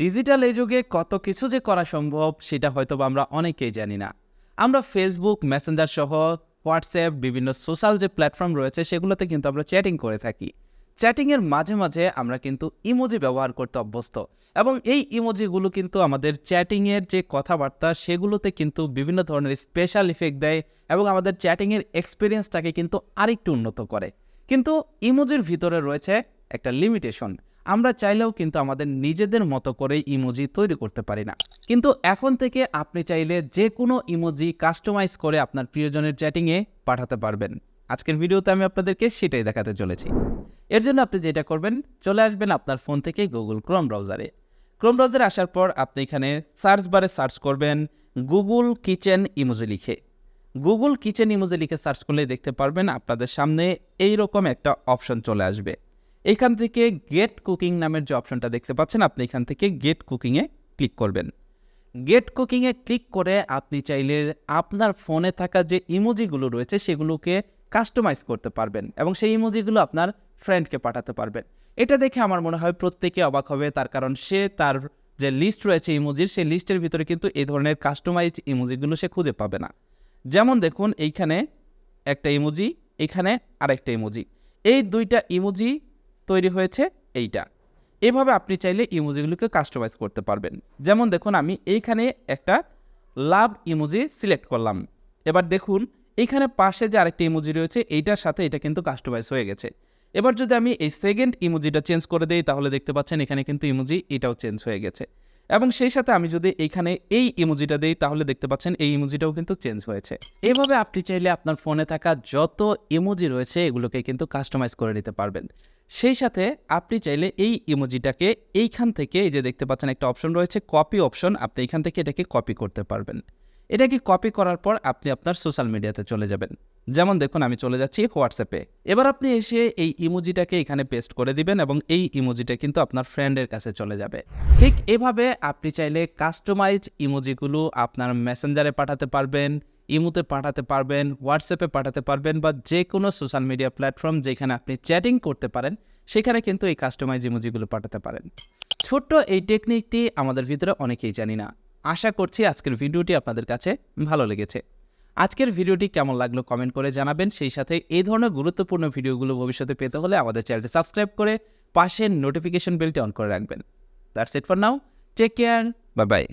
Digital এই যুগে কত কিছু যে করা সম্ভব, সেটা হয়তো আমরা অনেকেই জানি না। আমরা ফেসবুক মেসেঞ্জার সহ হোয়াটসঅ্যাপ বিভিন্ন সোশ্যাল যে প্ল্যাটফর্ম রয়েছে, সেগুলোতে কিন্তু আমরা চ্যাটিং করে থাকি। চ্যাটিংয়ের মাঝে মাঝে আমরা কিন্তু ইমোজি ব্যবহার করতে অভ্যস্ত এবং এই ইমোজিগুলো কিন্তু আমাদের চ্যাটিংয়ের যে কথাবার্তা, সেগুলোতে কিন্তু বিভিন্ন ধরনের স্পেশাল ইফেক্ট দেয় এবং আমাদের চ্যাটিংয়ের এক্সপিরিয়েন্সটাকে কিন্তু আরেকটু উন্নত করে। কিন্তু ইমোজির ভিতরে রয়েছে একটা লিমিটেশন আমরা চাইলেও কিন্তু আমাদের নিজেদের মতো করে ইমোজি তৈরি করতে পারি না। কিন্তু এখন থেকে আপনি চাইলে যে কোনো ইমোজি কাস্টমাইজ করে আপনার প্রিয়জনের চ্যাটিংয়ে পাঠাতে পারবেন। আজকের ভিডিওতে আমি আপনাদেরকে সেটাই দেখাতে চলেছি। এর জন্য আপনি যেটা করবেন, চলে আসবেন আপনার ফোন থেকে গুগল ক্রোম ব্রাউজারে ক্রোম ব্রাউজারে আসার পর আপনি এখানে সার্চ বারে সার্চ করবেন গুগল কিচেন ইমোজি লিখে। গুগল কিচেন ইমোজি লিখে সার্চ করলে দেখতে পারবেন আপনাদের সামনে এই রকম একটা অপশন চলে আসবে। এখান থেকে গেট কুকিং নামের যে অপশনটা দেখতে পাচ্ছেন, আপনি এখান থেকে গেট কুকিংয়ে ক্লিক করবেন। গেট কুকিংয়ে ক্লিক করে আপনি চাইলে আপনার ফোনে থাকা যে ইমোজিগুলো রয়েছে, সেগুলোকে কাস্টমাইজ করতে পারবেন এবং সেই ইমোজিগুলো আপনার ফ্রেন্ডকে পাঠাতে পারবেন। এটা দেখে আমার মনে হয় প্রত্যেকে অবাক হবে, তার কারণ সে তার যে লিস্ট রয়েছে ইমোজির সেই লিস্টের ভিতরে কিন্তু এই ধরনের কাস্টমাইজ ইমোজিগুলো সে খুঁজে পাবে না। যেমন দেখুন, এইখানে একটা ইমোজি এখানে আরেকটা ইমোজি এই দুইটা ইমোজি তৈরি হয়েছে এইটা। এভাবে আপনি চাইলে ইমোজিগুলোকে কাস্টমাইজ করতে পারবেন। যেমন দেখুন, আমি এইখানে একটা লাভ ইমোজি সিলেক্ট করলাম। এবার দেখুন এইখানে পাশে যে আরেকটা ইমোজি রয়েছে, এইটার সাথে এটা কিন্তু কাস্টমাইজ হয়ে গেছে। এবার যদি আমি এই সেকেন্ড ইমোজিটা চেঞ্জ করে দিই, তাহলে দেখতে পাচ্ছেন এখানে কিন্তু ইমোজি এটাও চেঞ্জ হয়ে গেছে। এবং সেই সাথে আমি যদি এইখানে এই ইমোজিটা দিই, তাহলে দেখতে পাচ্ছেন এই ইমোজিটাও কিন্তু চেঞ্জ হয়েছে। এভাবে আপনি চাইলে আপনার ফোনে থাকা যত ইমোজি রয়েছে, এগুলোকে কিন্তু কাস্টমাইজ করে নিতে পারবেন। সেই সাথে আপনি চাইলে এই ইমোজিটাকে এইখান থেকে এই যে দেখতে পাচ্ছেন একটা অপশন রয়েছে কপি অপশন আপনি এইখান থেকে এটাকে কপি করতে পারবেন। এটাকে কপি করার পর আপনি আপনার সোশ্যাল মিডিয়াতে চলে যাবেন। যেমন দেখুন, আমি চলে যাচ্ছি হোয়াটসঅ্যাপে এবার আপনি এসে এই ইমোজিটাকে এখানে পেস্ট করে দিবেন এবং এই ইমোজিটা কিন্তু আপনার ফ্রেন্ডের কাছে চলে যাবে। ঠিক এভাবে আপনি চাইলে কাস্টমাইজ ইমোজিগুলো আপনার মেসেঞ্জারে পাঠাতে পারবেন। ইমোতে পাঠাতে পারবেন, হোয়াটসঅ্যাপে পাঠাতে পারবেন বা যে কোনো সোশ্যাল মিডিয়া প্ল্যাটফর্ম যেখানে আপনি চ্যাটিং করতে পারেন, সেখানে কিন্তু এই কাস্টমাইজ ইমোজিগুলো পাঠাতে পারেন। ছোট্ট এই টেকনিকটি আমাদের ভিতরে অনেকেই জানি না। আশা করছি আজকের ভিডিওটি আপনাদের কাছে ভালো লেগেছে। আজকের ভিডিওটি কেমন লাগল কমেন্ট করে জানাবেন। সেই সাথে এই ধরনের গুরুত্বপূর্ণ ভিডিওগুলো ভবিষ্যতে পেতে হলে আমাদের চ্যানেলটি সাবস্ক্রাইব করে পাশের নোটিফিকেশন বেলটি অন করে রাখবেন। That's it for now take care bye bye